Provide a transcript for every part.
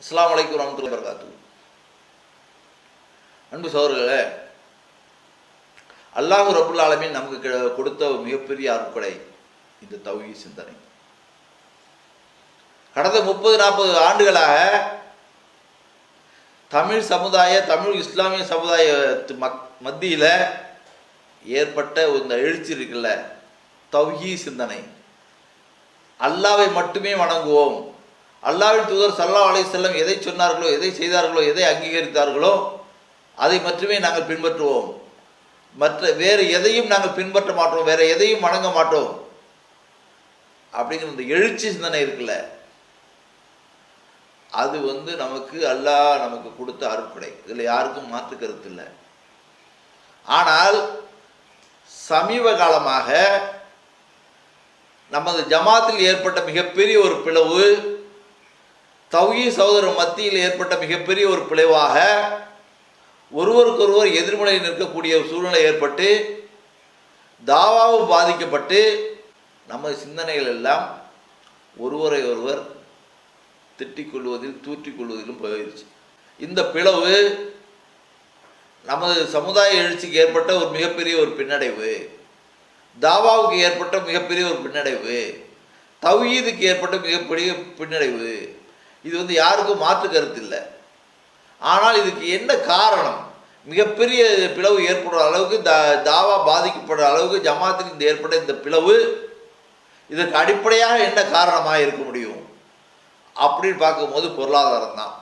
அஸ்லாம் வலைக்கு வரமத்துல்லாஹி வபரகாத்து அன்பு சோர்களே அல்லாஹ் ரபுல் ஆலமின் நமக்கு கொடுத்த ஒரு மிகப்பெரிய அருட்கொடை இந்த தௌஹீ சிந்தனை. கடந்த முப்பது நாற்பது ஆண்டுகளாக தமிழ் சமுதாய தமிழ் இஸ்லாமிய சமுதாயத்து மத்தியில் ஏற்பட்ட இந்த எழுச்சி இருக்குல்ல தௌஹீ சிந்தனை. அல்லாவை மட்டுமே வணங்குவோம். அல்லாவின் தூதர் சல்லா அலைஹிஸ்ஸலாம் எதை சொன்னார்களோ எதை செய்தார்களோ எதை அங்கீகரித்தார்களோ அதை மட்டுமே நாங்கள் பின்பற்றுவோம். மற்ற வேறு எதையும் நாங்கள் பின்பற்ற மாட்டோம் வேற எதையும் வணங்க மாட்டோம். அப்படிங்கிற இந்த எழுச்சி சிந்தனை இருக்குல்ல. அது வந்து நமக்கு அல்லாஹ் நமக்கு கொடுத்த அருட்படை இதில் யாருக்கும் மாற்று கருத்து இல்லை. ஆனால் சமீப காலமாக நமது ஜமாத்தில் ஏற்பட்ட மிகப்பெரிய ஒரு பிளவு தௌஹீ சகோதரர் மத்தியில் ஏற்பட்ட மிகப்பெரிய ஒரு பிளவாக ஒருவருக்கொருவர் எதிர்மலையில் நிற்கக்கூடிய சூழ்நிலை ஏற்பட்டு தாவாவும் பாதிக்கப்பட்டு நமது சிந்தனைகள் எல்லாம் ஒருவரை ஒருவர் திட்டிக் கொள்வதில் தூற்றிக் கொள்வதிலும் போயிடுச்சு இந்த பிளவு நமது சமுதாய எழுச்சிக்கு ஏற்பட்ட ஒரு மிகப்பெரிய ஒரு பின்னடைவு. தாவாவுக்கு ஏற்பட்ட மிகப்பெரிய ஒரு பின்னடைவு. தௌஹீதுக்கு ஏற்பட்ட மிகப்பெரிய பின்னடைவு. இது வந்து யாருக்கும் மாற்று கருத்து இல்லை. ஆனால் இதுக்கு என்ன காரணம்? மிகப்பெரிய பிளவு ஏற்படுற அளவுக்கு தா தாவா பாதிக்கப்படுற அளவுக்கு ஜமாத்தில் இந்த ஏற்பட்ட இந்த பிளவு இதற்கு அடிப்படையாக என்ன காரணமாக இருக்க முடியும்? அப்படின்னு பார்க்கும்போது பொருளாதாரம் தான்.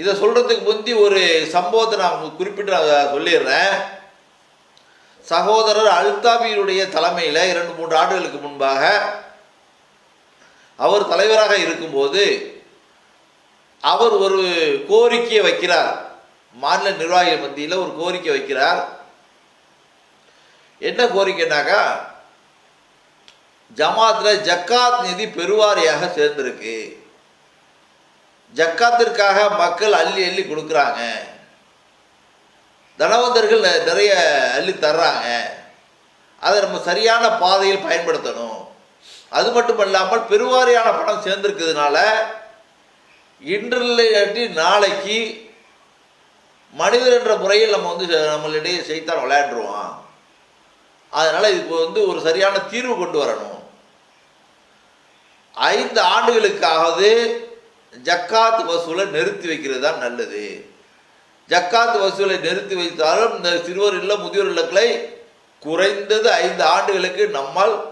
இதை சொல்கிறதுக்கு முந்தி ஒரு சம்பவத்தை நான் குறிப்பிட்டு நான் சொல்லிடுறேன். சகோதரர் அல்தாபியுடைய தலைமையில் இரண்டு மூன்று ஆண்டுகளுக்கு முன்பாக அவர் தலைவராக இருக்கும்போது அவர் ஒரு கோரிக்கையை வைக்கிறார். மாநில நிர்வாகிகள் மத்தியில் ஒரு கோரிக்கை வைக்கிறார். என்ன கோரிக்கைனாக்கா ஜமாத்தில் ஜக்காத் நிதி பெருவாரியாக சேர்ந்திருக்கு. ஜக்காத்திற்காக மக்கள் அள்ளி அள்ளி கொடுக்குறாங்க. தனவந்தர்கள் நிறைய அள்ளி தர்றாங்க. அதை நம்ம சரியான பாதையில் பயன்படுத்தணும். அது மட்டும் இல்லாமல் பெருவாரியான பணம் சேர்ந்திருக்கிறதுனால இன்றில்லாட்டி நாளைக்கு மனிதர் என்ற முறையில் நம்ம வந்து நம்மளிடையே செய்தால் விளையாண்டுருவான். அதனால் இதுக்கு வந்து ஒரு சரியான தீர்வு கொண்டு வரணும். ஐந்து ஆண்டுகளுக்காவது ஜக்காத் வசூலை நிறுத்தி வைக்கிறது தான் நல்லது. ஜக்காத் வசூலை நிறுத்தி வைத்தாலும் இந்த சிறுவர் இல்ல முதியோர் இல்லங்களை குறைந்தது ஐந்து ஆண்டுகளுக்கு நம்மால்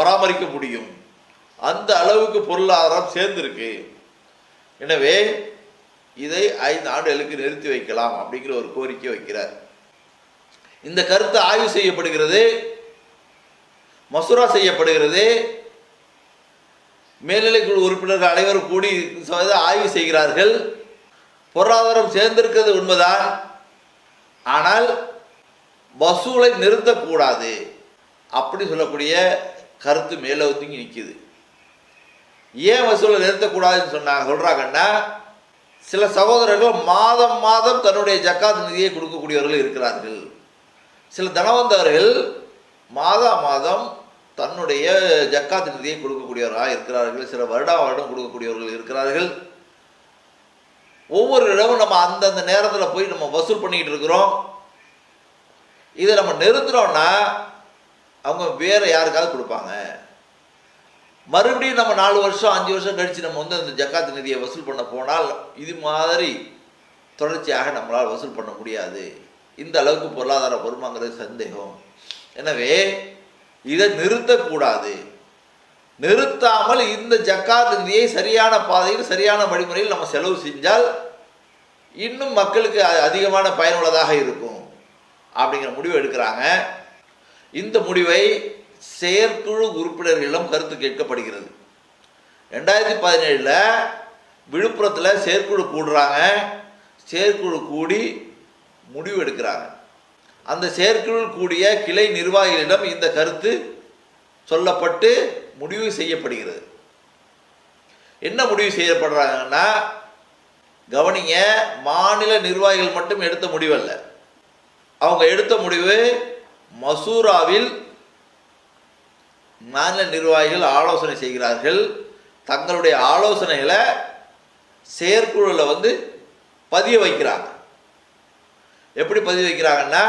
பராமரிக்க முடியும். அந்த அளவுக்கு பொருளாதாரம் சேர்ந்திருக்கு. எனவே இதை ஐந்து ஆண்டுகளுக்கு நிறுத்தி வைக்கலாம் அப்படிங்கிற ஒரு கோரிக்கை வைக்கிறார். இந்த கருத்து ஆய்வு செய்யப்படுகிறது. மசூரா செய்யப்படுகிறது. மேல்நிலைக்குழு உறுப்பினர்கள் அனைவரும் கூடி ஆய்வு செய்கிறார்கள். பொருளாதாரம் சேர்ந்திருக்கிறது உண்மைதான். ஆனால் வசூலை நிறுத்தக்கூடாது. அப்படி சொல்லக்கூடிய கருத்து மேலே ஒதுங்கி நிற்கிது ஏன் வசூலை நிறுத்தக்கூடாதுன்னு சொன்னாங்க சொல்கிறாங்கன்னா சில சகோதரர்கள் மாதம் மாதம் தன்னுடைய ஜக்காத் நிதியை கொடுக்கக்கூடியவர்கள் இருக்கிறார்கள். சில தனவந்தவர்கள் மாதா மாதம் தன்னுடைய ஜக்காத் நிதியை கொடுக்கக்கூடியவராக இருக்கிறார்கள். சில வருடா வருடம் கொடுக்கக்கூடியவர்கள் இருக்கிறார்கள். ஒவ்வொரு இடமும் நம்ம அந்தந்த நேரத்தில் போய் நம்ம வசூல் பண்ணிக்கிட்டு இருக்கிறோம். இதை நம்ம நிறுத்துறோம்னா அவங்க வேற யாருக்காவது கொடுப்பாங்க. மறுபடியும் நம்ம நாலு வருஷம் அஞ்சு வருஷம் கழித்து நம்ம வந்து அந்த ஜக்காத்து நிதியை வசூல் பண்ண போனால் இது மாதிரி தொடர்ச்சியாக நம்மளால் வசூல் பண்ண முடியாது. இந்த அளவுக்கு பொருளாதார பொறுமாங்கிறது சந்தேகம். எனவே இதை நிறுத்தக்கூடாது. நிறுத்தாமல் இந்த ஜக்காத் நிதியை சரியான பாதையில் சரியான வழிமுறையில் நம்ம செலவு செஞ்சால் இன்னும் மக்களுக்கு அதிகமான பயனுள்ளதாக இருக்கும். அப்படிங்கிற முடிவு எடுக்கிறாங்க. இந்த முடிவை செயற்குழு உறுப்பினர்களிடம் கருத்து கேட்கப்படுகிறது. ரெண்டாயிரத்தி பதினேழில் விழுப்புரத்தில் செயற்குழு கூடுறாங்க. செயற்குழு கூடி முடிவு எடுக்கிறாங்க. அந்த செயற்குழு கூடிய கிளை நிர்வாகிகளிடம் இந்த கருத்து சொல்லப்பட்டு முடிவு செய்யப்படுகிறது. என்ன முடிவு செய்யப்படுறாங்கன்னா கவனிங்க மாநில நிர்வாகிகள் மட்டும் எடுத்த முடிவல்ல. அவங்க எடுத்த முடிவு மசூராவில் மாநில நிர்வாகிகள் ஆலோசனை செய்கிறார்கள். தங்களுடைய ஆலோசனைகளை செயற்குழுவில் வந்து பதிய வைக்கிறாங்க. எப்படி பதிய வைக்கிறாங்கன்னா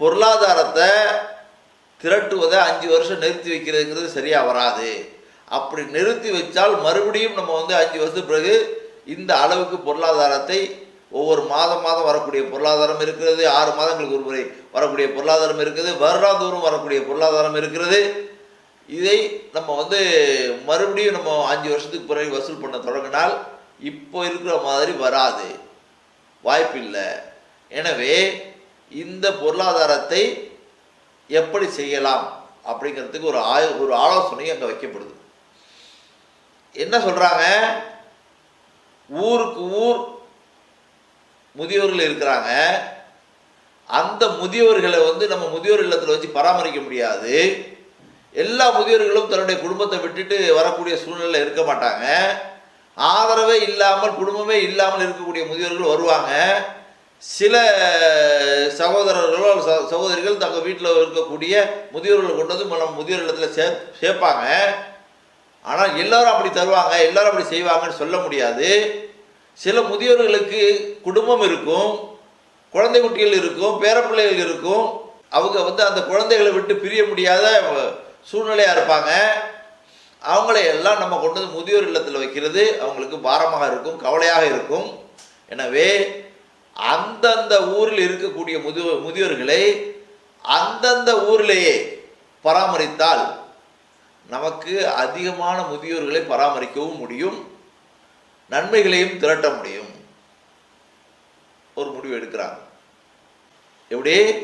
பொருளாதாரத்தை திரட்டுவதை அஞ்சு வருஷம் நிறுத்தி வைக்கிறதுங்கிறது சரியாக வராது. அப்படி நிறுத்தி வச்சால் மறுபடியும் நம்ம வந்து அஞ்சு வருஷத்துக்கு பிறகு இந்த அளவுக்கு பொருளாதாரத்தை ஒவ்வொரு மாதம் மாதம் வரக்கூடிய பொருளாதாரம் இருக்கிறது ஆறு மாதங்களுக்கு ஒரு முறை வரக்கூடிய பொருளாதாரம் இருக்குது வருடாந்தோறும் வரக்கூடிய பொருளாதாரம் இருக்கிறது இதை நம்ம வந்து மறுபடியும் நம்ம அஞ்சு வருஷத்துக்கு பிறகு வசூல் பண்ண தொடங்கினால் இப்போ இருக்கிற மாதிரி வராது. வாய்ப்பில்லை. எனவே இந்த பொருளாதாரத்தை எப்படி செய்யலாம் அப்படிங்கிறதுக்கு ஒரு ஆய் ஒரு ஆலோசனை அங்கே வைக்கப்படுது. என்ன சொல்கிறாங்க ஊருக்கு ஊர் முதியோர்கள் இருக்கிறாங்க. அந்த முதியோர்களை வந்து நம்ம முதியோர் இல்லத்தில் வச்சு பராமரிக்க முடியாது. எல்லா முதியோர்களும் தன்னுடைய குடும்பத்தை விட்டுட்டு வரக்கூடிய சூழ்நிலை இருக்க மாட்டாங்க. ஆதரவே இல்லாமல் குடும்பமே இல்லாமல் இருக்கக்கூடிய முதியோர்கள் வருவாங்க. சில சகோதரர்களோ சகோதரிகள் தங்கள் வீட்டில் இருக்கக்கூடிய முதியோர்களை கொண்டு வந்து நம்ம முதியோர் இல்லத்தில் சே சேர்ப்பாங்க. ஆனால் எல்லாரும் அப்படி தருவாங்க எல்லாரும் அப்படி செய்வாங்கன்னு சொல்ல முடியாது. சில முதியோர்களுக்கு குடும்பம் இருக்கும் குழந்தை குட்டிகள் இருக்கும் பேரப்பிள்ளைகள் இருக்கும். அவங்க வந்து அந்த குழந்தைகளை விட்டு பிரிய முடியாத சூழ்நிலையாக இருப்பாங்க. அவங்களை எல்லாம் நம்ம கொண்டு வந்து முதியோர் இல்லத்தில் வைக்கிறது அவங்களுக்கு பாரமாக இருக்கும் கவலையாக இருக்கும். எனவே அந்தந்த ஊரில் இருக்கக்கூடிய முதியோ முதியோர்களை அந்தந்த ஊரிலேயே பராமரித்தால் நமக்கு அதிகமான முதியோர்களை பராமரிக்கவும் முடியும். நன்மைகளையும் திரட்ட முடியும். ஒரு முடிவு எடுக்கிறாங்க. எப்படி?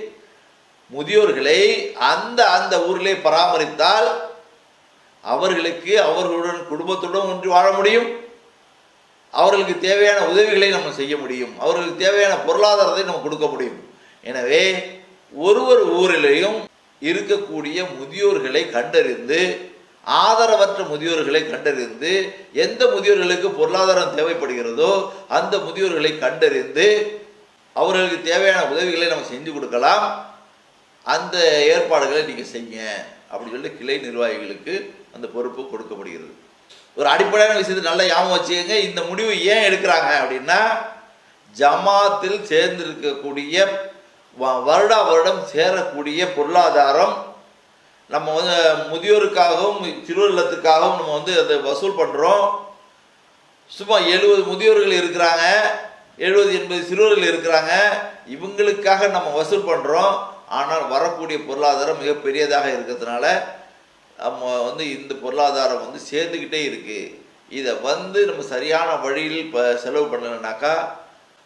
முதியோர்களை அந்த அந்த ஊரிலே பராமரித்தால் அவர்களுக்கு அவர்களுடன் குடும்பத்துடன் ஒன்று வாழ முடியும். அவர்களுக்கு தேவையான உதவிகளை நம்ம செய்ய முடியும். அவர்களுக்கு தேவையான பொருளாதாரத்தை நம்ம கொடுக்க முடியும். எனவே ஒரு ஒரு ஊரிலேயும் இருக்கக்கூடிய முதியோர்களை கண்டறிந்து ஆதரவற்ற முதியோர்களை கண்டறிந்து எந்த முதியோர்களுக்கு பொருளாதாரம் தேவைப்படுகிறதோ அந்த முதியோர்களை கண்டறிந்து அவர்களுக்கு தேவையான உதவிகளை நம்ம செஞ்சு கொடுக்கலாம். அந்த ஏற்பாடுகளை நீங்கள் செய்யுங்க. அப்படின்னு சொல்லி கிளை நிர்வாகிகளுக்கு அந்த பொறுப்பு கொடுக்கப்படுகிறது. ஒரு அடிப்படையான விஷயத்தை நல்லா ஞாபகம் வச்சுக்கோங்க. இந்த முடிவு ஏன் எடுக்கிறாங்க அப்படின்னா ஜமாத்தில் சேர்ந்திருக்கக்கூடிய வ- வருடா வருடம் சேரக்கூடிய பொருளாதாரம் நம்ம வந்து முதியோருக்காகவும் சிறுவர் இல்லத்துக்காகவும் நம்ம வந்து அதை வசூல் பண்ணுறோம் சும்மா எழுபது முதியோர்கள் இருக்கிறாங்க எழுபது எண்பது சிறுவர்கள் இருக்கிறாங்க இவங்களுக்காக நம்ம வசூல் பண்ணுறோம் ஆனால் வரக்கூடிய பொருளாதாரம் மிக பெரியதாக இருக்கிறதுனால நம்ம வந்து இந்த பொருளாதாரம் வந்து சேர்ந்துக்கிட்டே இருக்குது இதை வந்து நம்ம சரியான வழியில் இப்போ செலவு பண்ணலைனாக்கா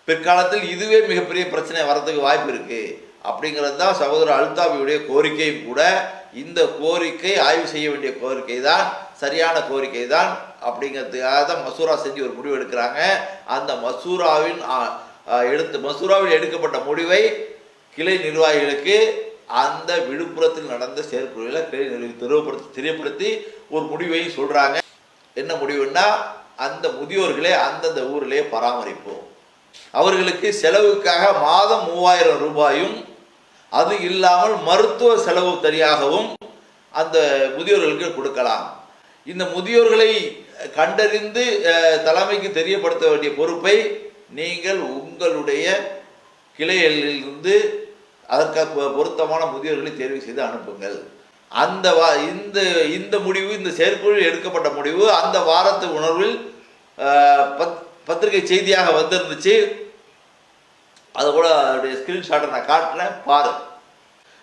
பிற்காலத்தில் இதுவே மிகப்பெரிய பிரச்சனை வரதுக்கு வாய்ப்பு இருக்குது அப்படிங்கிறது தான் சகோதரர் அல்தாபியுடைய கோரிக்கையும் கூட இந்த கோரிக்கை ஆய்வு செய்ய வேண்டிய கோரிக்கை தான் சரியான கோரிக்கை தான் அப்படிங்கிறதுக்காக தான் மசூரா செஞ்சு ஒரு முடிவு எடுக்கிறாங்க. அந்த மசூராவின் எடுத்து மசூராவில் எடுக்கப்பட்ட முடிவை கிளை நிர்வாகிகளுக்கு அந்த விழுப்புரத்தில் நடந்த செயற்குழுவில் கிளை நிர்வாகி தெரியப்படுத்தி தெரியப்படுத்தி ஒரு முடிவையும் சொல்கிறாங்க என்ன முடிவுன்னா அந்த முதியோர்களை அந்தந்த ஊரிலே பராமரிப்போம். அவர்களுக்கு செலவுக்காக மாதம் மூவாயிரம் ரூபாயும் அது இல்லாமல் மருத்துவ செலவு தனியாகவும் அந்த முதியோர்களுக்கு கொடுக்கலாம். இந்த முதியோர்களை கண்டறிந்து தலைமைக்கு தெரியப்படுத்த வேண்டிய பொறுப்பை நீங்கள் உங்களுடைய கிளையிலிருந்து அதற்கு பொ- பொருத்தமான முதியோர்களை தேர்வு செய்து அனுப்புங்கள். அந்த வா இந்த இந்த முடிவு இந்த செயற்குழு எடுக்கப்பட்ட முடிவு அந்த வாரத்து உணர்வில் பத் பத்திரிகை செய்தியாக வந்திருந்துச்சு. அதை கூட அதோடைய ஸ்க்ரீன்ஷாட்டை நான் காட்டுறேன் பாரு.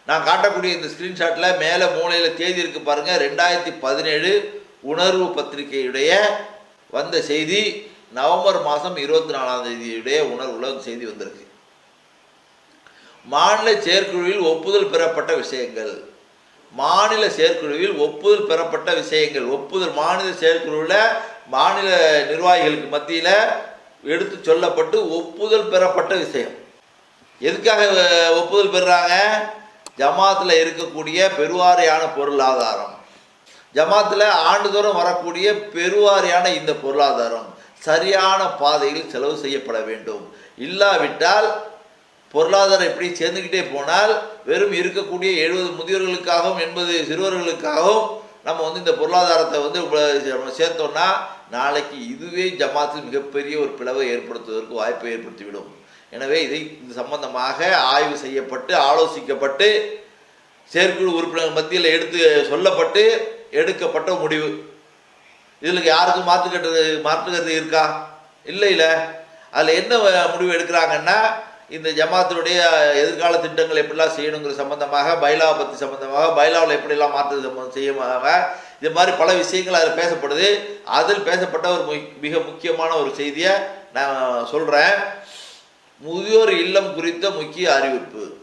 நான் காட்டக்கூடிய இந்த ஸ்க்ரீன்ஷாட்டில் மேலே மூலையில் தேதி இருக்கு பாருங்கள் ரெண்டாயிரத்தி பதினேழு உணர்வு பத்திரிகையுடைய வந்த செய்தி நவம்பர் மாதம் இருபத்தி நாலாம் தேதியுடைய உணர்வுல செய்தி வந்திருக்கு. மாநில செயற்குழுவில் ஒப்புதல் பெறப்பட்ட விஷயங்கள். மாநில செயற்குழுவில் ஒப்புதல் பெறப்பட்ட விஷயங்கள். ஒப்புதல் மாநில செயற்குழுவில் மாநில நிர்வாகிகளுக்கு மத்தியில் எடுத்து சொல்லப்பட்டு ஒப்புதல் பெறப்பட்ட விஷயம். எதுக்காக ஒப்புதல் பெறுறாங்க? ஜமாத்தில் இருக்கக்கூடிய பெருவாரியான பொருளாதாரம் ஜமாத்தில் ஆண்டுதோறும் வரக்கூடிய பெருவாரியான இந்த பொருளாதாரம் சரியான பாதையில் செலவு செய்யப்பட வேண்டும். இல்லாவிட்டால் பொருளாதாரம் இப்படி சேர்ந்துக்கிட்டே போனால் வெறும் இருக்கக்கூடிய எழுபது முதியோர்களுக்காகவும் எண்பது சிறுவர்களுக்காகவும் நம்ம வந்து இந்த பொருளாதாரத்தை வந்து நம்ம சேர்த்தோம்னா நாளைக்கு இதுவே ஜமாத்தில் மிகப்பெரிய ஒரு பிளவை ஏற்படுத்துவதற்கு வாய்ப்பை ஏற்படுத்திவிடும். எனவே இதை இது சம்பந்தமாக ஆய்வு செய்யப்பட்டு ஆலோசிக்கப்பட்டு செயற்குழு உறுப்பினர்கள் மத்தியில் எடுத்து சொல்லப்பட்டு எடுக்கப்பட்ட முடிவு. இதில் யாருக்கும் மாற்றுக்கட்டு மாற்றுக்கிறது இருக்கா? இல்லை இல்லை. அதில் என்ன வ- முடிவு எடுக்கிறாங்கன்னா இந்த ஜமாத்தினுடைய எதிர்கால திட்டங்கள் எப்படிலாம் செய்யணுங்கிற சம்பந்தமாக பைலாவை பற்றி சம்பந்தமாக பைலாவில் எப்படிலாம் மாற்று சம்பந்தம் செய்யமாக இது மாதிரி பல விஷயங்கள் அதில் பேசப்படுது. அதில் பேசப்பட்ட ஒரு மு- மிக முக்கியமான ஒரு செய்தியை நான் சொல்கிறேன் முதியோர் இல்லம் குறித்த முக்கிய அறிவிப்பு.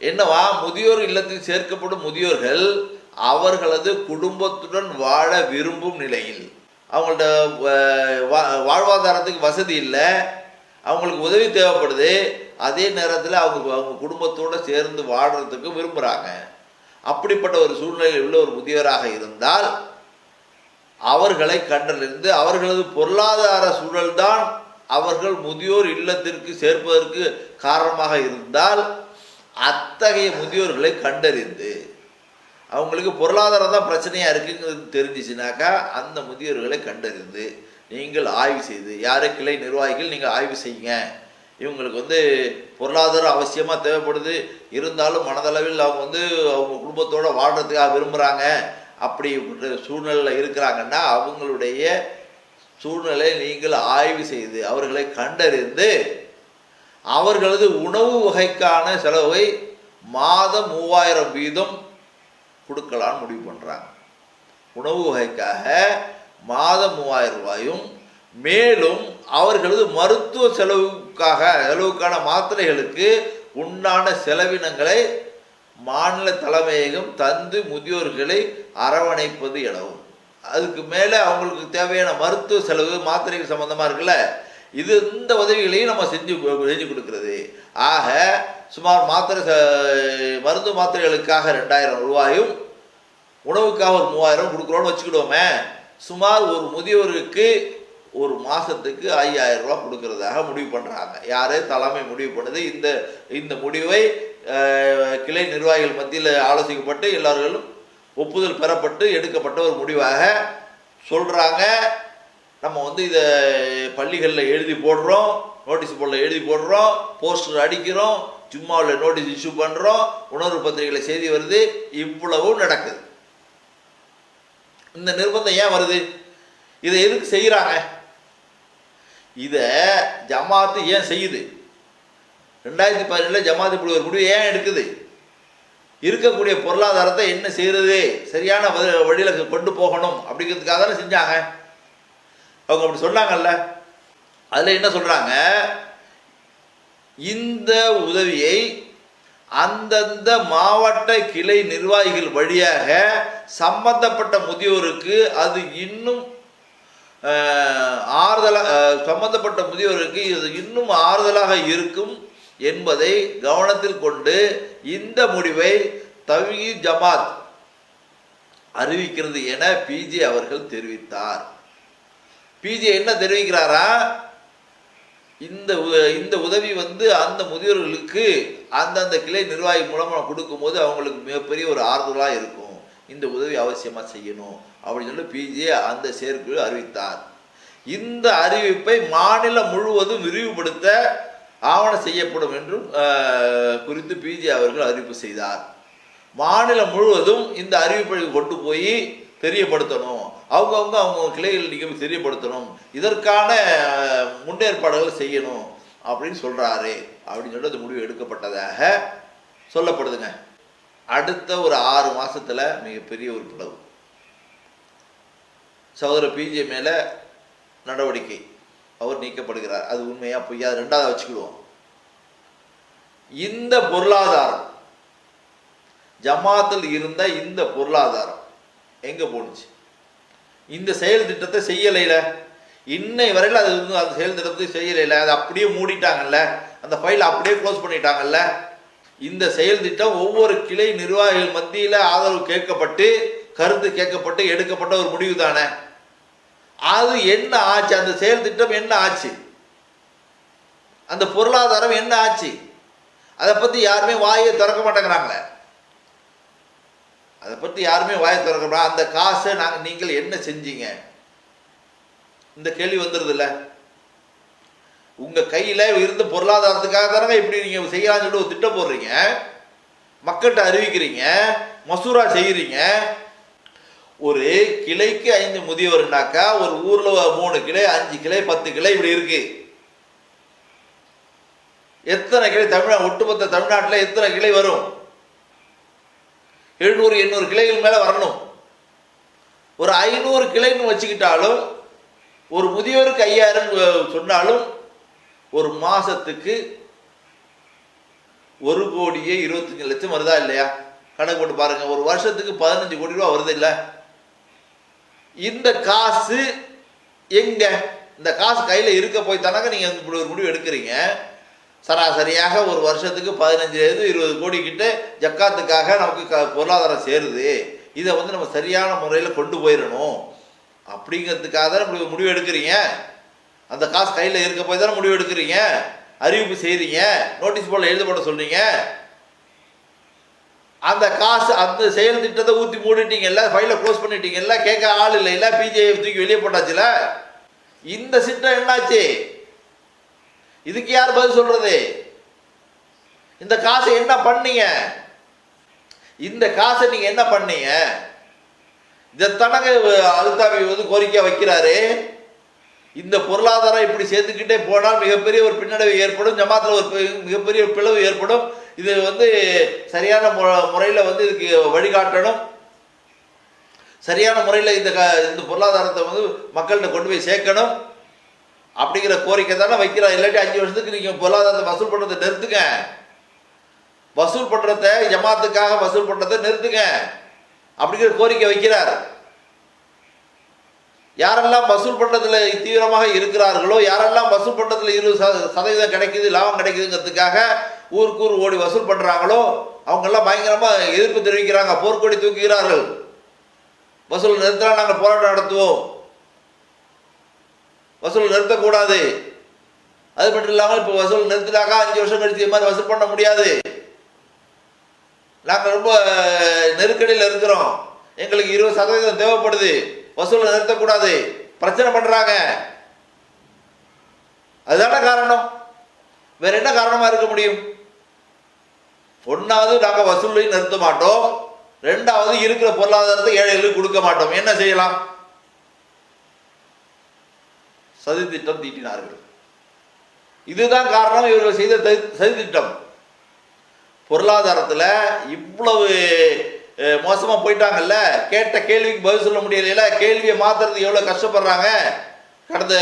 என்னவா? முதியோர் இல்லத்தில் சேர்க்கப்படும் முதியோர்கள் அவர்களது குடும்பத்துடன் வாழ விரும்பும் நிலையில். அவங்கள்ட்ட வா- வாழ்வாதாரத்துக்கு வசதி இல்லை. அவங்களுக்கு உதவி தேவைப்படுது. அதே நேரத்தில் அவங்க அவங்க குடும்பத்தோடு சேர்ந்து வாழ்கிறதுக்கு விரும்புகிறாங்க அப்படிப்பட்ட ஒரு சூழ்நிலையில் உள்ள ஒரு முதியோராக இருந்தால் அவர்களை கண்டறிந்து அவர்களது பொருளாதார சூழல்தான் அவர்கள் முதியோர் இல்லத்திற்கு சேர்ப்பதற்கு காரணமாக இருந்தால் அத்தகைய முதியோர்களை கண்டறிந்து அவங்களுக்கு பொருளாதாரம் தான் பிரச்சனையாக இருக்குங்கிறது தெரிஞ்சிச்சுனாக்கா அந்த முதியோர்களை கண்டறிந்து நீங்கள் ஆய்வு செய்து யாரு கிளை நிர்வாகிகள் நீங்கள் ஆய்வு செய்யுங்க. இவங்களுக்கு வந்து பொருளாதாரம் அவசியமாக தேவைப்படுது. இருந்தாலும் மனதளவில் அவங்க வந்து அவங்க குடும்பத்தோடு வாழ்கிறதுக்காக விரும்புகிறாங்க அப்படி சூழ்நிலையில் இருக்கிறாங்கன்னா அவங்களுடைய சூழ்நிலை நீங்கள் ஆய்வு செய்து அவர்களை கண்டறிந்து அவர்களது உணவு வகைக்கான செலவை மாதம் மூவாயிரம் வீதம் கொடுக்கலான்னு முடிவு பண்ணுறாங்க உணவு வகைக்காக மாதம் மூவாயிரம் ரூபாயும் மேலும் அவர்களது மருத்துவ செலவுக்காக செலவுக்கான மாத்திரைகளுக்கு உண்டான செலவினங்களை மாநில தலைமையகம் தந்து முதியோர்களை அரவணைப்பது எனவும் அதுக்கு மேலே அவங்களுக்கு தேவையான மருத்துவ செலவு மாத்திரைகள் சம்மந்தமாக இருக்குல்ல இது இந்த உதவிகளையும் நம்ம செஞ்சு செஞ்சு கொடுக்குறது. ஆக சுமார் மாத்திரை மருந்து மாத்திரைகளுக்காக ரெண்டாயிரம் ரூபாயும் உணவுக்காக ஒரு மூவாயிரம் கொடுக்குறோன்னு வச்சுக்கிடுவோமே. சுமார் ஒரு முதியோருக்கு ஒரு மாதத்துக்கு ஐயாயிரம் ரூபா கொடுக்கறதாக முடிவு பண்ணுறாங்க யாரே? தலைமை முடிவு பண்ணுது. இந்த இந்த முடிவை கிளை நிர்வாகிகள் மத்தியில் ஆலோசிக்கப்பட்டு எல்லார்களும் ஒப்புதல் பெறப்பட்டு எடுக்கப்பட்ட ஒரு முடிவாக சொல்கிறாங்க நம்ம வந்து இதை பள்ளிகளில் எழுதி போடுறோம் நோட்டீஸ் போர்டில் எழுதி போடுறோம் போஸ்டர் அடிக்கிறோம் சும்மாவில் நோட்டீஸ் இஷ்யூ பண்ணுறோம் உணர்வு பத்திரிகையில் செய்தி வருது இவ்வளவும் நடக்குது. இந்த நிர்பந்தம் ஏன் வருது? இதை எதுக்கு செய்கிறாங்க இதை ஜமாத்து ஏன் செய்யுது? ரெண்டாயிரத்தி பதினேழில் ஜமாத்து இப்படி ஒரு முடிவு ஏன் எடுக்குது? இருக்கக்கூடிய பொருளாதாரத்தை என்ன செய்யறது? சரியான வழியில் கொண்டு போகணும். அப்படிங்கிறதுக்காக தானே செஞ்சாங்க. அவங்க அப்படி சொன்னாங்கல்ல. அதில் என்ன சொல்கிறாங்க இந்த உதவியை அந்தந்த மாவட்ட கிளை நிர்வாகிகள் வழியாக சம்பந்தப்பட்ட முதியோருக்கு அது இன்னும் ஆறுதலாக சம்பந்தப்பட்ட முதியோருக்கு இது இன்னும் ஆறுதலாக இருக்கும் என்பதை கவனத்தில் கொண்டு இந்த முடிவை தவி ஜமாத் அறிவிக்கிறது என பிஜே அவர்கள் தெரிவித்தார். பிஜே என்ன தெரிவிக்கிறாரா? இந்த உ- இந்த உதவி வந்து அந்த முதியோர்களுக்கு அந்தந்த கிளை நிர்வாகி மூலமாக கொடுக்கும்போது அவங்களுக்கு மிகப்பெரிய ஒரு ஆறுதலாக இருக்கும். இந்த உதவி அவசியமாக செய்யணும் அப்படின்னு சொல்லி பிஜே அந்த செயற்குழு அறிவித்தார். இந்த அறிவிப்பை மாநிலம் முழுவதும் விரிவுபடுத்த ஆவணம் செய்யப்படும் என்றும் குறித்து பிஜி அவர்கள் அறிவிப்பு செய்தார். மாநிலம் முழுவதும் இந்த அறிவிப்பை கொண்டு போய் தெரியப்படுத்தணும். அவங்கவுங்க அவங்க கிளைகள் நீங்கள் தெரியப்படுத்தணும். இதற்கான முன்னேற்பாடுகள் செய்யணும் அப்படின்னு சொல்கிறாரு அப்படின்னு சொல்லி அது முடிவு எடுக்கப்பட்டதாக சொல்லப்படுதுங்க. அடுத்த ஒரு ஆறு மாதத்தில் மிகப்பெரிய ஒரு பிளவு. சகோதர பிஜே மேலே நடவடிக்கை. அவர் நீக்கப்படுகிறார். அது உண்மையா பொய்யா? ரெண்டாவது வச்சுக்கிடுவோம். இந்த பொருளாதாரம் ஜமாத்தில் இருந்த இந்த பொருளாதாரம் எங்க போணுச்சு? இந்த செயல் திட்டத்தை செய்யலைல இன்னை வரையில் அது வந்து அந்த செயல் திட்டத்தை செய்யலையில. அதை அப்படியே மூடிட்டாங்கல்ல. அந்த ஃபைல் அப்படியே க்ளோஸ் பண்ணிட்டாங்கல்ல. இந்த செயல் திட்டம் ஒவ்வொரு கிளை நிர்வாகிகள் மத்தியில் ஆதரவு கேட்கப்பட்டு கருத்து கேட்கப்பட்டு எடுக்கப்பட்ட ஒரு முடிவு தானே அது என்ன ஆச்சு? அந்த செயல் திட்டம் என்ன ஆச்சு? அந்த பொருளாதாரம் என்ன ஆச்சு? அதை பற்றி யாருமே வாயை திறக்க மாட்டேங்கிறாங்களே. அதை பற்றி யாருமே வாயை திறக்க அந்த காசை நாங்கள் நீங்கள் என்ன செஞ்சீங்க? இந்த கேள்வி வந்துடுதுல்ல உங்கள் கையில் இருந்த பொருளாதாரத்துக்காக தானே இப்படி நீங்கள் செய்யலாம்னு சொல்லி ஒரு திட்டம் போடுறீங்க. மக்கள்கிட்ட அறிவிக்கிறீங்க. மசூரா செய்கிறீங்க ஒரு கிளைக்கு ஐந்து முதியவர்னாக்கா ஒரு ஊரில் மூணு கிளை அஞ்சு கிளை பத்து கிளை இப்படி இருக்கு. எத்தனை கிளை தமிழ் ஒட்டுமொத்த தமிழ்நாட்டில் எத்தனை கிளை வரும்? எழுநூறு எண்ணூறு கிளைகள் மேலே வரணும். ஒரு ஐநூறு கிளைன்னு வச்சுக்கிட்டாலும் ஒரு முதியோருக்கு ஐயாயிரம் சொன்னாலும் ஒரு மாசத்துக்கு ஒரு கோடியே இருபத்தஞ்சு லட்சம் வருதா இல்லையா? கணக்கு போட்டு பாருங்க ஒரு வருஷத்துக்கு பதினஞ்சு கோடி ரூபா வருது இல்லை? இந்த காசு எங்க? இந்த காசு கையில் இருக்க போய் தானாக்க நீங்கள் இப்படி ஒரு முடிவு எடுக்கிறீங்க? சராசரியாக ஒரு வருஷத்துக்கு பதினஞ்சுலேருந்து இருபது கோடி கிட்ட ஜக்காத்துக்காக நமக்கு க பொருளாதாரம் சேருது. இதை வந்து நம்ம சரியான முறையில் கொண்டு போயிடணும். அப்படிங்கிறதுக்காக தான் இப்படி முடிவு எடுக்கிறீங்க? அந்த காசு கையில் இருக்க போய் தானே முடிவு எடுக்கிறீங்க? அறிவிப்பு செய்கிறீங்க நோட்டீஸ் போர்டில் எழுதப்பட போட சொல்கிறீங்க அந்த காசு அந்த செயல் திட்டத்தை ஊற்றி மூடிட்டீங்கல்ல ஃபைலை க்ளோஸ் பண்ணிட்டீங்கல்ல கேட்க ஆள் இல்லை இல்லை பிஜேஎஃப் தூக்கி வெளியே போட்டாச்சுல? இந்த சிட்டம் என்னாச்சு? இதுக்கு யார் பதில் சொல்றது? இந்த காசை என்ன பண்ணீங்க? இந்த காசை நீங்க என்ன பண்ணீங்க? இதைத்தானங்க அழுத்தாமி வந்து கோரிக்கை வைக்கிறாரு. இந்த பொருளாதாரம் இப்படி சேர்த்துக்கிட்டே போனால் மிகப்பெரிய ஒரு பின்னடைவு ஏற்படும் ஜமாத்தில் ஒரு மிகப்பெரிய பிளவு ஏற்படும். இது வந்து சரியான மு முறையில் வந்து இதுக்கு வழிகாட்டணும். சரியான முறையில் இந்த க இந்த பொருளாதாரத்தை வந்து மக்கள்கிட்ட கொண்டு போய் சேர்க்கணும். அப்படிங்கிற கோரிக்கை தானே வைக்கிறோம் இல்லாட்டி அஞ்சு வருஷத்துக்கு நீங்கள் பொருளாதாரத்தை வசூல் பண்ணுறதை நிறுத்துங்க. வசூல் பண்ணுறத ஜமாத்துக்காக வசூல் பண்ணுறதை நிறுத்துங்க. அப்படிங்கிற கோரிக்கை வைக்கிறார். யாரெல்லாம் வசூல் பண்ணுறதுல தீவிரமாக இருக்கிறார்களோ யாரெல்லாம் வசூல் பண்ணுறதுல இருபது சத- சதவீதம் கிடைக்குது லாபம் கிடைக்குதுங்கிறதுக்காக ஊருக்கூர் ஓடி வசூல் பண்ணுறாங்களோ அவங்கெல்லாம் பயங்கரமாக எதிர்ப்பு தெரிவிக்கிறாங்க போர்க்கொடி தூக்குகிறார்கள். வசூல் நிறுத்தினா நாங்கள் போராட்டம் நடத்துவோம். வசூல் நிறுத்தக்கூடாது. அது மட்டும் இல்லாமல் இப்போ வசூல் நிறுத்தினாக்கா அஞ்சு வருஷம் கழிச்சு மாதிரி வசூல் பண்ண முடியாது. நாங்கள் ரொம்ப நெருக்கடியில் இருக்கிறோம். எங்களுக்கு இருபது சதவீதம் தேவைப்படுது. வசூலை நிறுத்தக்கூடாது. பிரச்சனை பண்ணுறாங்க அதுதான காரணம். வேற என்ன காரணமாக இருக்க முடியும்? ஒன்றாவது நாங்கள் வசூலை நிறுத்த மாட்டோம். ரெண்டாவது இருக்கிற பொருளாதாரத்தை ஏழைகளுக்கு கொடுக்க மாட்டோம். என்ன செய்யலாம்? சதி திட்டம் தீட்டினார்கள். இதுதான் காரணம். இவர்கள் செய்த தி- சதி திட்டம். பொருளாதாரத்தில் இவ்வளவு மோசமாக போயிட்டாங்கல்ல? கேட்ட கேள்விக்கு பதில் சொல்ல முடியலையில கேள்வியை மாத்துறதுக்கு எவ்வளோ கஷ்டப்படுறாங்க? கடந்த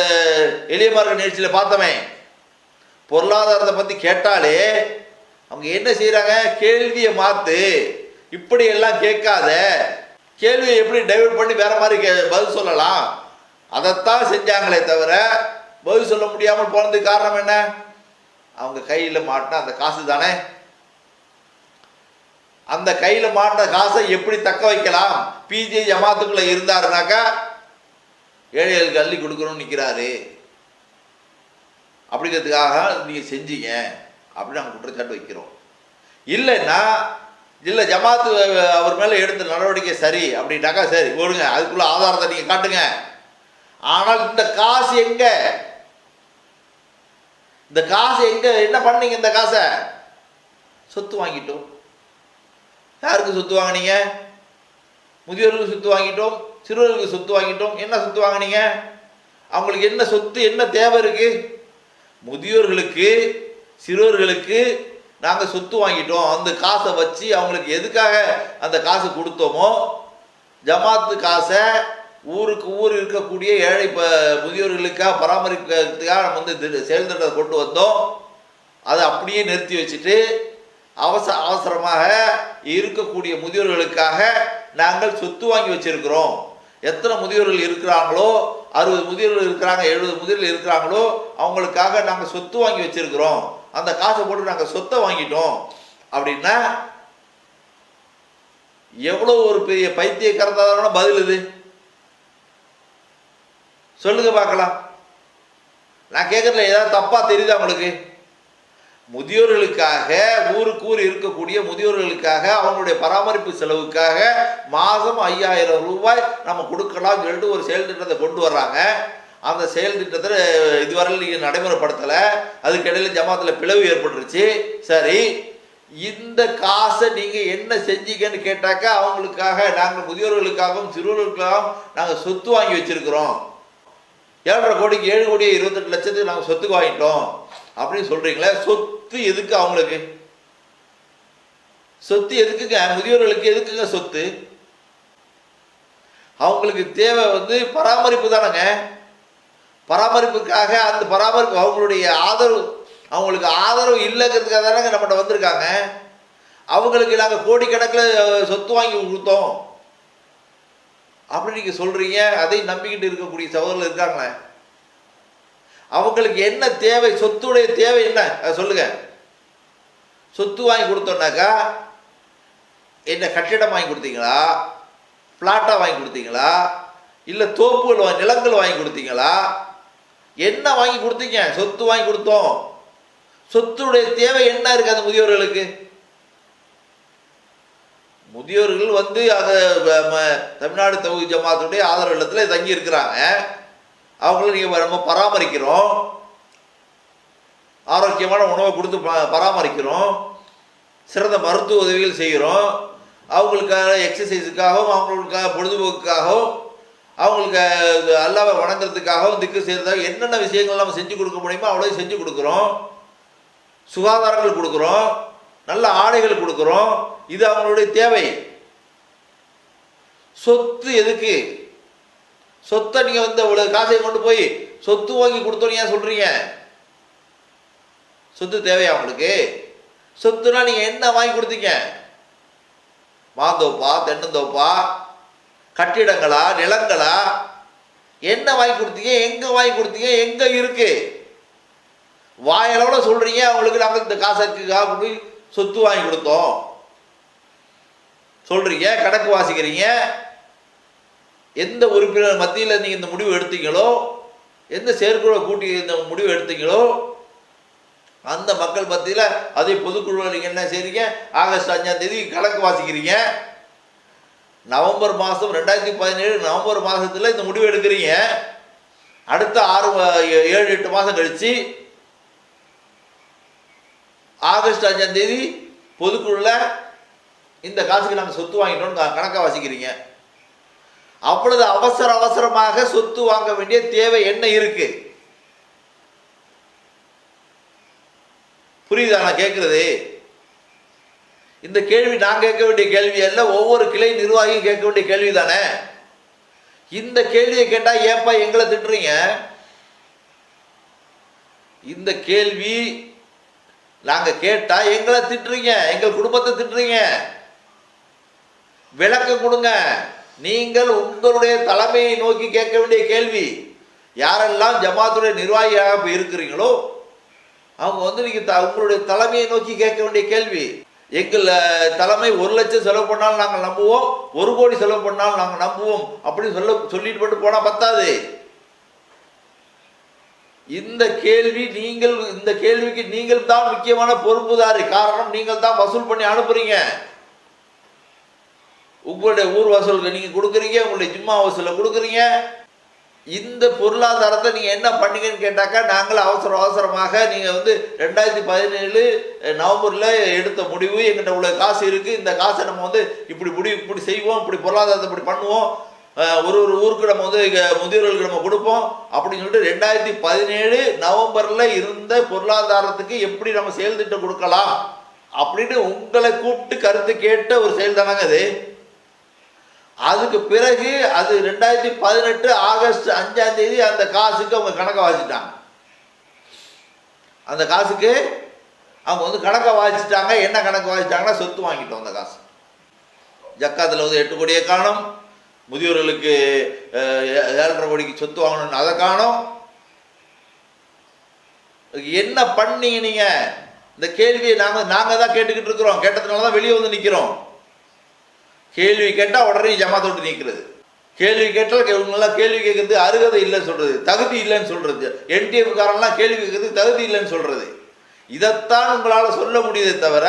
எளிய மார்க்க நிகழ்ச்சியில் பார்த்தோமே. பொருளாதாரத்தை பற்றி கேட்டாலே அவங்க என்ன செய்கிறாங்க கேள்வியை மாற்று இப்படி எல்லாம் கேட்காத. கேள்வியை எப்படி டைவர்ட் பண்ணி வேற மாதிரி கே- பதில் சொல்லலாம்? அதைத்தான் செஞ்சாங்களே தவிர பதில் சொல்ல முடியாமல் போனதுக்கு காரணம் என்ன? அவங்க கையில் மாட்டினா அந்த காசு தானே? அந்த கையில் மாட்டின காசை எப்படி தக்க வைக்கலாம்? பிஜே ஜமாத்துக்குள்ள இருந்தாருனாக்கா ஏழைகளுக்கு அள்ளி கொடுக்கணும்னு நிற்கிறாரு அப்படிங்கிறதுக்காக நீங்கள் செஞ்சீங்க. அப்படின்னு நாங்கள் குற்றச்சாட்டு வைக்கிறோம். இல்லைன்னா இல்லை ஜமாத்து அவர் மேலே எடுத்த நடவடிக்கை சரி அப்படின்னாக்கா சரி போடுங்க. அதுக்குள்ள ஆதாரத்தை நீங்கள் காட்டுங்க. ஆனால் இந்த காசு எங்க? இந்த காசு எங்க? என்ன பண்ணீங்க இந்த காசை? சொத்து வாங்கிட்டோம். யாருக்கு சொத்து வாங்கினீங்க? முதியோருக்கு சொத்து வாங்கிட்டோம் சிறுவர்களுக்கு சொத்து வாங்கிட்டோம். என்ன சொத்து வாங்கினீங்க? அவங்களுக்கு என்ன சொத்து என்ன தேவை இருக்கு? முதியோர்களுக்கு சிறுவர்களுக்கு நாங்கள் சொத்து வாங்கிட்டோம். அந்த காசை வச்சு அவங்களுக்கு எதுக்காக அந்த காசு கொடுத்தோமோ ஜமாத்து காசை ஊருக்கு ஊர் இருக்கக்கூடிய ஏழை ப முதியோர்களுக்காக பராமரிக்கிறதுக்காக நம்ம வந்து செயல்திட்டத்தை கொண்டு வந்தோம். அதை அப்படியே நிறுத்தி வச்சுட்டு அவசர அவசரமாக இருக்கக்கூடிய முதியோர்களுக்காக நாங்கள் சொத்து வாங்கி வச்சிருக்கிறோம். எத்தனை முதியோர்கள் இருக்கிறாங்களோ அறுபது முதியோர்கள் இருக்கிறாங்க எழுபது முதியோர்கள் இருக்கிறாங்களோ அவங்களுக்காக நாங்கள் சொத்து வாங்கி வச்சிருக்கிறோம். அந்த காசை போட்டு நாங்கள் சொத்தை வாங்கிட்டோம். அப்படின்னா எவ்வளோ ஒரு பெரிய பைத்தியக்காரதான பதில் இது? சொல்லுங்க பார்க்கலாம். நான் கேட்குறதுல ஏதாவது தப்பாக தெரியுதா உங்களுக்கு? முதியோர்களுக்காக ஊருக்கு ஊர் இருக்கக்கூடிய முதியோர்களுக்காக அவங்களுடைய பராமரிப்பு செலவுக்காக மாதம் ஐயாயிரம் ரூபாய் நம்ம கொடுக்கலாம் சொல்லிட்டு ஒரு செயல் திட்டத்தை கொண்டு வர்றாங்க. அந்த செயல் திட்டத்தை இதுவரையில் நீங்கள் நடைமுறைப்படுத்தலை. அதுக்கிடையில் ஜமாத்தில் பிளவு ஏற்பட்டுருச்சு. சரி இந்த காசை நீங்கள் என்ன செஞ்சீங்கன்னு கேட்டாக்கா அவங்களுக்காக நாங்கள் முதியோர்களுக்காகவும் சிறுவர்களுக்காகவும் நாங்கள் சொத்து வாங்கி வச்சிருக்கிறோம். ஏழரை கோடிக்கு ஏழு கோடி இருபத்தெட்டு லட்சத்துக்கு நாங்கள் சொத்துக்கு வாங்கிட்டோம். அப்படின்னு சொல்றீங்களே சொத்து எதுக்கு அவங்களுக்கு? சொத்து எதுக்குங்க? முதியோர்களுக்கு எதுக்குங்க சொத்து? அவங்களுக்கு தேவை வந்து பராமரிப்பு தானேங்க. பராமரிப்புக்காக அந்த பராமரிப்பு அவங்களுடைய ஆதரவு அவங்களுக்கு ஆதரவு இல்லைங்கிறதுக்காக தானங்க நம்மகிட்ட வந்திருக்காங்க. அவங்களுக்கு நாங்கள் கோடிக்கணக்கில் சொத்து வாங்கி கொடுத்தோம். அப்படின்னு நீங்கள் சொல்கிறீங்க அதை நம்பிக்கிட்டு இருக்கக்கூடிய சகோதரர்கள் இருக்காங்களே. அவங்களுக்கு என்ன தேவை சொத்துடைய தேவை என்ன? அதை சொல்லுங்க. சொத்து வாங்கி கொடுத்தோன்னாக்கா என்ன கட்டிடம் வாங்கி கொடுத்தீங்களா? பிளாட்டாக வாங்கி கொடுத்தீங்களா? இல்லை தோப்புகள் வாங்கி நிலங்கள் வாங்கி கொடுத்தீங்களா? என்ன வாங்கி கொடுத்தீங்க? சொத்து வாங்கி கொடுத்தோம். சொத்துடைய தேவை என்ன இருக்கு அந்த முதியோர்களுக்கு? முதியோர்கள் வந்து அதை தமிழ்நாடு தொகுதி ஜமாத்துடைய ஆதரவு இல்லத்தில் தங்கி இருக்கிறாங்க அவங்கள நீங்கள் நம்ம பராமரிக்கிறோம். ஆரோக்கியமான உணவை கொடுத்து ப- பராமரிக்கிறோம். சிறந்த மருத்துவ உதவிகள் செய்கிறோம். அவங்களுக்காக எக்ஸசைஸுக்காகவும் அவங்களுக்காக பொழுதுபோக்குக்காகவும் அவங்களுக்கு அல்லாவை வணங்குறதுக்காகவும் திக்கு செய்கிறதாக என்னென்ன விஷயங்கள் நம்ம செஞ்சு கொடுக்க முடியுமோ அவ்வளோ செஞ்சு கொடுக்குறோம். சுகாதாரங்கள் கொடுக்குறோம். நல்ல ஆடைகள் கொடுக்குறோம். இது அவங்களுடைய தேவை. சொத்து எதுக்கு? சொத்தை நீங்கள் வந்து அவ்வளோ காசை கொண்டு போய் சொத்து வாங்கி கொடுத்தோன்னு ஏன் சொல்கிறீங்க சொத்து தேவையா உங்களுக்கு? சொத்துனா நீங்கள் என்ன வாங்கி கொடுத்தீங்க? மாந்தோப்பா தென்னந்தோப்பா கட்டிடங்களா நிலங்களா? என்ன வாங்கி கொடுத்தீங்க? எங்கே வாங்கி கொடுத்தீங்க? எங்கே இருக்கு? வாயளவில் சொல்கிறீங்க அவங்களுக்கு நாங்கள் இந்த காசுக்காக போய் சொத்து வாங்கி கொடுத்தோம். சொல்கிறீங்க கணக்கு வாசிக்கிறீங்க எந்த உறுப்பினர் மத்தியில் நீங்கள் இந்த முடிவு எடுத்தீங்களோ எந்த செயற்குழு கூட்டி இந்த முடிவு எடுத்தீங்களோ அந்த மக்கள் மத்தியில் அதே பொதுக்குழுவில் நீங்கள் என்ன செய்கிறீங்க ஆகஸ்ட் அஞ்சாம் தேதி கணக்கு வாசிக்கிறீங்க. நவம்பர் மாதம் ரெண்டாயிரத்தி பதினேழு நவம்பர் மாதத்தில் இந்த முடிவு எடுக்கிறீங்க. அடுத்த ஆறு ஏழு எட்டு மாதம் கழித்து ஆகஸ்ட் அஞ்சாம் தேதி பொதுக்குழுவில் இந்த காசுக்கு நாங்கள் சொத்து வாங்கிட்டோம்னு கணக்காக வாசிக்கிறீங்க. அவ்வளவு அவசர அவசரமாக சொத்து வாங்க வேண்டிய தேவை என்ன இருக்கு? புரியுதா நான் கேட்குறது? இந்த கேள்வி நான் கேட்க வேண்டிய கேள்வி அல்ல ஒவ்வொரு கிளை நிர்வாகியும் கேட்க வேண்டிய கேள்வி தானே இந்த கேள்வியை கேட்டால் ஏப்பா எங்களை திட்டுறீங்க? இந்த கேள்வி நாங்கள் கேட்டால் எங்களை திட்டுறீங்க எங்கள் குடும்பத்தை திட்டுறீங்க. விளக்கம் கொடுங்க. நீங்கள் உங்களுடைய தலைமையை நோக்கி கேட்க வேண்டிய கேள்வி யாரெல்லாம் ஜமாத்துடைய நிர்வாகியாக இருக்கிறீங்களோ அவங்க வந்து நீங்கள் த உங்களுடைய தலைமையை நோக்கி கேட்க வேண்டிய கேள்வி. எங்கள் தலைமை ஒரு லட்சம் செலவு பண்ணாலும் நாங்கள் நம்புவோம் ஒரு கோடி செலவு பண்ணாலும் நாங்கள் நம்புவோம் அப்படின்னு சொல்ல சொல்லிட்டு மட்டும் போனால் பத்தாது. இந்த கேள்வி நீங்கள் இந்த கேள்விக்கு நீங்கள் தான் முக்கியமான பொறுப்புதாரி. காரணம் நீங்கள் தான் வசூல் பண்ணி அனுப்புறீங்க. உங்களுடைய ஊர் வாசலுக்கு நீங்கள் கொடுக்குறீங்க உங்களுடைய ஜிம்மா வாசலில் கொடுக்குறீங்க. இந்த பொருளாதாரத்தை நீங்கள் என்ன பண்ணீங்கன்னு கேட்டாக்கா நாங்கள் அவசர அவசரமாக நீங்கள் வந்து ரெண்டாயிரத்தி பதினேழு நவம்பரில் எடுத்த முடிவு எங்கிட்ட உள்ள காசு இருக்குது இந்த காசை நம்ம வந்து இப்படி முடிவு இப்படி செய்வோம் இப்படி பொருளாதாரத்தை இப்படி பண்ணுவோம். ஒரு ஒரு ஊருக்கு நம்ம வந்து முதியோர்களுக்கு நம்ம கொடுப்போம். அப்படின்னு சொல்லிட்டு ரெண்டாயிரத்தி பதினேழு நவம்பரில் இருந்த பொருளாதாரத்துக்கு எப்படி நம்ம செயல் திட்டம் கொடுக்கலாம் அப்படின்னு உங்களை கூப்பிட்டு கருத்து கேட்ட ஒரு செயல் தானாங்க அது. அதுக்கு பிறகு அது ரெண்டாயிரத்தி பதினெட்டு ஆகஸ்ட் அஞ்சாம் தேதி அந்த காசுக்கு அவங்க கணக்கை வாசிட்டாங்க அந்த காசுக்கு அவங்க வந்து கணக்கை வாசிட்டாங்க என்ன கணக்கு வாசிட்டாங்கன்னா சொத்து வாங்கிட்டோம் அந்த காசு. ஜக்காத்தில் வந்து எட்டு கோடியை காணும். முதியோர்களுக்கு ஏழரை கோடிக்கு சொத்து வாங்கணும்னு அதை காணும். என்ன பண்ணீங்க நீங்கள் இந்த கேள்வியை நாங்கள் நாங்கள் தான் கேட்டுக்கிட்டு இருக்கிறோம். கேட்டதுனால தான் வெளியே வந்து நிற்கிறோம் கேள்வி கேட்டால் உடனே ஜமாத்தை விட்டு நிற்கிறது கேள்வி கேட்டால் இவங்கெல்லாம் கேள்வி கேட்கறது அருகதை இல்லைன்னு சொல்கிறது தகுதி இல்லைன்னு சொல்கிறது என்டிஎம்காரன்லாம் கேள்வி கேட்கறது தகுதி இல்லைன்னு சொல்கிறது இதைத்தான் உங்களால் சொல்ல முடியுதே தவிர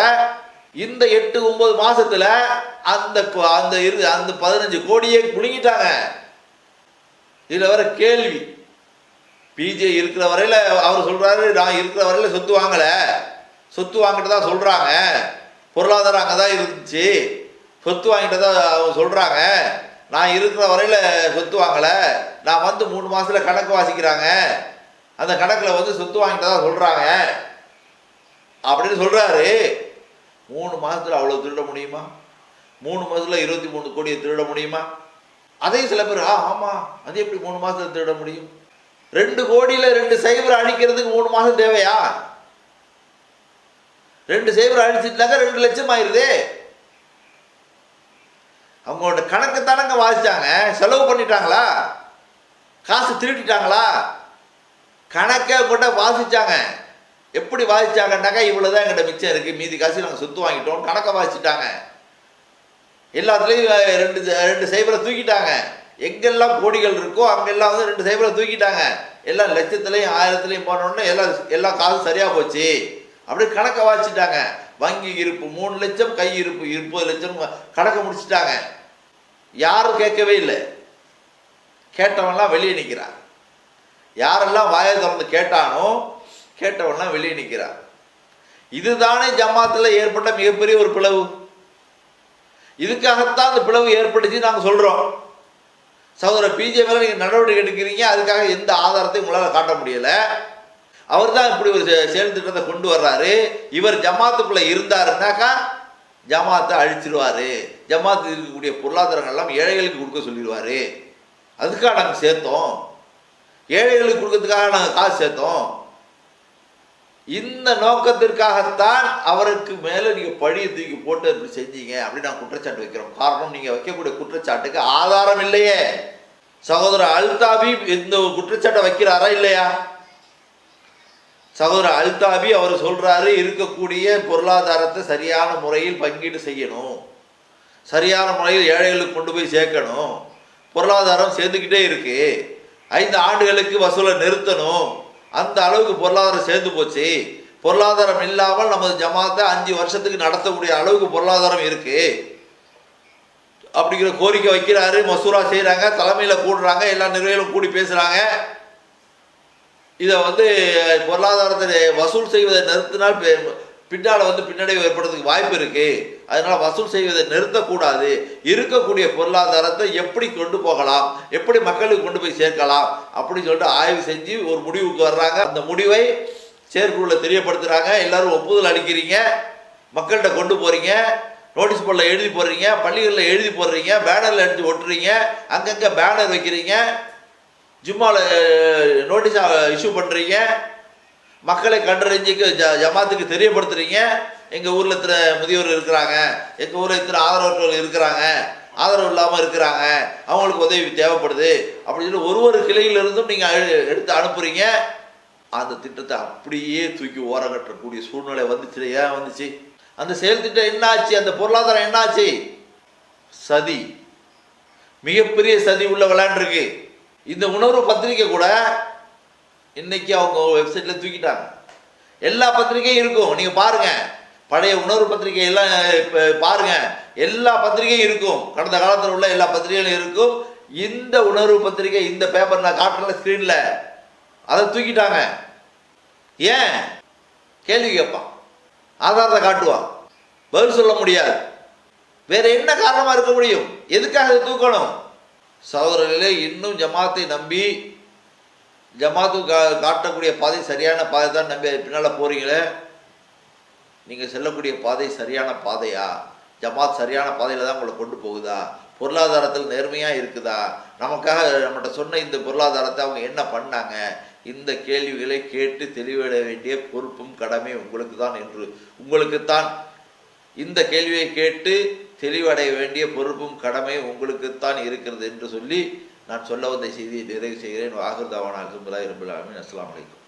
இந்த எட்டு ஒன்பது மாசத்துல அந்த அந்த இரு அந்த பதினஞ்சு கோடியே குலுங்கிட்டாங்க இதில் வர கேள்வி. பிஜே இருக்கிற வரையில் அவர் சொல்கிறாரு நான் இருக்கிற வரையில் சொத்து வாங்கலை. சொத்து வாங்கிட்டு தான் சொல்கிறாங்க பொருளாதாரம் அங்கே தான் இருந்துச்சு. சொத்து வாங்கிட்டு தான் அவங்க சொல்கிறாங்க நான் இருக்கிற வரையில் சொத்து வாங்கலை. நான் வந்து மூணு மாதத்தில் கணக்கு வாசிக்கிறாங்க. அந்த கணக்கில் வந்து சொத்து வாங்கிட்டு தான் சொல்கிறாங்க அப்படின்னு சொல்கிறாரு மூணு மாதத்தில் அவ்வளோ திருட முடியுமா? மூணு மாதத்தில் இருபத்தி மூணு கோடியை திருட முடியுமா? அதையும் சில பேர் ஆ ஆமாம் அது எப்படி மூணு மாதத்தில் திருட முடியும்? ரெண்டு கோடியில் ரெண்டு சைபர் அழிக்கிறதுக்கு மூணு மாதம் தேவையா? ரெண்டு சைபர் அழிச்சிட்டாக்க ரெண்டு லட்சம் ஆயிடுதே அவங்களோட கணக்கு தானங்க வாசிச்சாங்க? செலவு பண்ணிட்டாங்களா? காசு திருடிட்டாங்களா? கணக்கை கூட வாசிச்சாங்க. எப்படி வாசித்தாங்கன்னாக்கா இவ்வளோ தான் எங்கிட்ட மிச்சம் இருக்குது மீதி காசு நாங்கள் சொத்து வாங்கிட்டோம். கணக்கை வாசிச்சிட்டாங்க. எல்லாத்துலேயும் ரெண்டு ரெண்டு சைபரை தூக்கிட்டாங்க. எங்கெல்லாம் கோடிகள் இருக்கோ அங்கெல்லாம் வந்து ரெண்டு சைபரை தூக்கிட்டாங்க. எல்லாம் லட்சத்துலேயும் ஆயிரத்துலேயும் போனோடனே எல்லாம் எல்லாம் காசு சரியாக போச்சு. அப்படியே கணக்கை வாசிச்சிட்டாங்க. வங்கி இருப்பு மூணு லட்சம் கை இருப்பு இருபது லட்சம் கணக்கை முடிச்சிட்டாங்க. யாரும் கேட்கவே இல்லை. கேட்டவன்லாம் வெளியே நிற்கிறான் யாரெல்லாம் வாயை திறந்து கேட்டானோ கேட்டவன்லாம் வெளியே நிற்கிறான் இதுதானே ஜமாத்தில் ஏற்பட்ட மிகப்பெரிய ஒரு பிளவு. இதுக்காகத்தான் அந்த பிளவு ஏற்பட்டுச்சு நாங்கள் சொல்கிறோம் சகோதரர் பிஜே மேலே நீங்கள் நடவடிக்கை எடுக்கிறீங்க அதுக்காக எந்த ஆதாரத்தையும் உங்களால் காட்ட முடியலை. அவர் தான் இப்படி ஒரு செயல் திட்டத்தை கொண்டு வர்றாரு. இவர் ஜமாத்துக்குள்ளே இருந்தாருனாக்கா ஜமாத்தை அழிச்சிருவாரு. ஜமாத்து இருக்கக்கூடிய பொருளாதாரங்கள் எல்லாம் ஏழைகளுக்கு கொடுக்க சொல்லிடுவாரு. அதுக்காக நாங்கள் சேர்த்தோம். ஏழைகளுக்கு கொடுக்கறதுக்காக நாங்கள் காசு சேர்த்தோம். இந்த நோக்கத்திற்காகத்தான் அவருக்கு மேலே நீங்கள் பழியை தூக்கி போட்டு இப்படி செஞ்சீங்க அப்படின்னு நான் குற்றச்சாட்டு வைக்கிறோம். காரணம் நீங்கள் வைக்கக்கூடிய குற்றச்சாட்டுக்கு ஆதாரம் இல்லையே. சகோதரர் அல்தாபி இந்த குற்றச்சாட்டை வைக்கிறாரா இல்லையா? சகோதரர் அல்தாபி அவர் சொல்றாரு இருக்கக்கூடிய பொருளாதாரத்தை சரியான முறையில் பங்கீடு செய்யணும். சரியான முறையில் ஏழைகளுக்கு கொண்டு போய் சேர்க்கணும். பொருளாதாரம் சேர்ந்துக்கிட்டே இருக்கு. ஐந்து ஆண்டுகளுக்கு வசூலை நிறுத்தணும். அந்த அளவுக்கு பொருளாதாரம் சேர்ந்து போச்சு. பொருளாதாரம் இல்லாமல் நமது ஜமாத்தை அஞ்சு வருஷத்துக்கு நடத்தக்கூடிய அளவுக்கு பொருளாதாரம் இருக்கு. அப்படிங்கிற கோரிக்கை வைக்கிறாரு. மசூரா செய்கிறாங்க தலைமையில் கூடுறாங்க எல்லா நிர்வாகிகளும் கூடி பேசுகிறாங்க இதை வந்து பொருளாதாரத்தை வசூல் செய்வதை நிறுத்தினால் பின்னால் பின்னால வந்து பின்னடைவு ஏற்படுறதுக்கு வாய்ப்பு இருக்கு. அதனால் வசூல் செய்வதை நிறுத்தக்கூடாது. இருக்கக்கூடிய பொருளாதாரத்தை எப்படி கொண்டு போகலாம்? எப்படி மக்களுக்கு கொண்டு போய் சேர்க்கலாம்? அப்படின்னு சொல்லிட்டு ஆய்வு செஞ்சு ஒரு முடிவுக்கு வர்றாங்க. அந்த முடிவை செயற்குழுல தெரியப்படுத்துகிறாங்க எல்லாரும் ஒப்புதல் அளிக்கிறீங்க. மக்கள்கிட்ட கொண்டு போகிறீங்க நோட்டீஸ் போர்டில் எழுதி போடுறீங்க. பள்ளிகளில் எழுதி போடுறீங்க. பேனரில் எடுத்து ஒட்டுறீங்க. அங்கங்கே பேனர் வைக்கிறீங்க. ஜும்மாவில் நோட்டீஸ் இஷ்யூ பண்ணுறீங்க மக்களை கண்டறிஞ்சிக்கு ஜ ஜமாத்துக்கு தெரியப்படுத்துறீங்க. எங்கள் ஊரில் இத்தனை முதியோர் இருக்கிறாங்க. எங்கள் ஊரில் இத்தனை ஆதரவற்றவர்கள் இருக்கிறாங்க. ஆதரவு இல்லாமல் இருக்கிறாங்க. அவங்களுக்கு உதவி தேவைப்படுது. அப்படின்னு சொல்லி ஒரு ஒரு கிளையிலிருந்தும் நீங்கள் எடுத்து அனுப்புகிறீங்க அந்த திட்டத்தை அப்படியே தூக்கி ஓரங்கட்டக்கூடிய சூழ்நிலை வந்துச்சு ஏன் வந்துச்சு? அந்த செயல் திட்டம் என்னாச்சு? அந்த பொருளாதாரம் என்னாச்சு? சதி. மிகப்பெரிய சதி உள்ள விளையாண்டுருக்கு. இந்த உணர்வு பத்திரிக்கை கூட இன்னைக்கு அவங்க வெப்சைட்ல தூக்கிட்டாங்க. எல்லா பத்திரிக்கையும் இருக்கும். நீங்க பாருங்க. பழைய உணர்வு பத்திரிகை எல்லாம் இப்போ பாருங்க. எல்லா பத்திரிகையும் இருக்கும். கடந்த காலத்தில் உள்ள எல்லா பத்திரிகைகளும் இருக்கும். இந்த உணர்வு பத்திரிகை இந்த பேப்பர் நான் காட்டுறேன் ஸ்க்ரீனில் அதை தூக்கிட்டாங்க. ஏன்? கேள்வி கேட்பான். ஆதாரத்தை காட்டுவான். பதில் சொல்ல முடியாது. வேற என்ன காரணமா இருக்க முடியும்? எதுக்காக தூக்கணும்? சகோதரர்களே இன்னும் ஜமாத்தை நம்பி ஜமாத்து கா காட்டக்கூடிய பாதை சரியான பாதை தான் நம்பி பின்னால் போகிறீங்களே நீங்கள் செல்லக்கூடிய பாதை சரியான பாதையா? ஜமாத் சரியான பாதையில் தான் உங்களை கொண்டு போகுதா? பொருளாதாரத்தில் நேர்மையாக இருக்குதா? நமக்காக நம்மகிட்ட சொன்ன இந்த பொருளாதாரத்தை அவங்க என்ன பண்ணாங்க? இந்த கேள்விகளை கேட்டு தெளிவிட வேண்டிய பொறுப்பும் கடமை உங்களுக்கு தான் என்று உங்களுக்குத்தான் இந்த கேள்வியை கேட்டு தெளிவடைய வேண்டிய பொறுப்பும் கடமை உங்களுக்குத்தான் இருக்கிறது என்று சொல்லி நான் சொல்ல வந்த செய்தியை நிறைவு செய்கிறேன். வாகுர்தாவான அகமதுல்லா இருபுல் அஸ்லாம் வலைக்கும்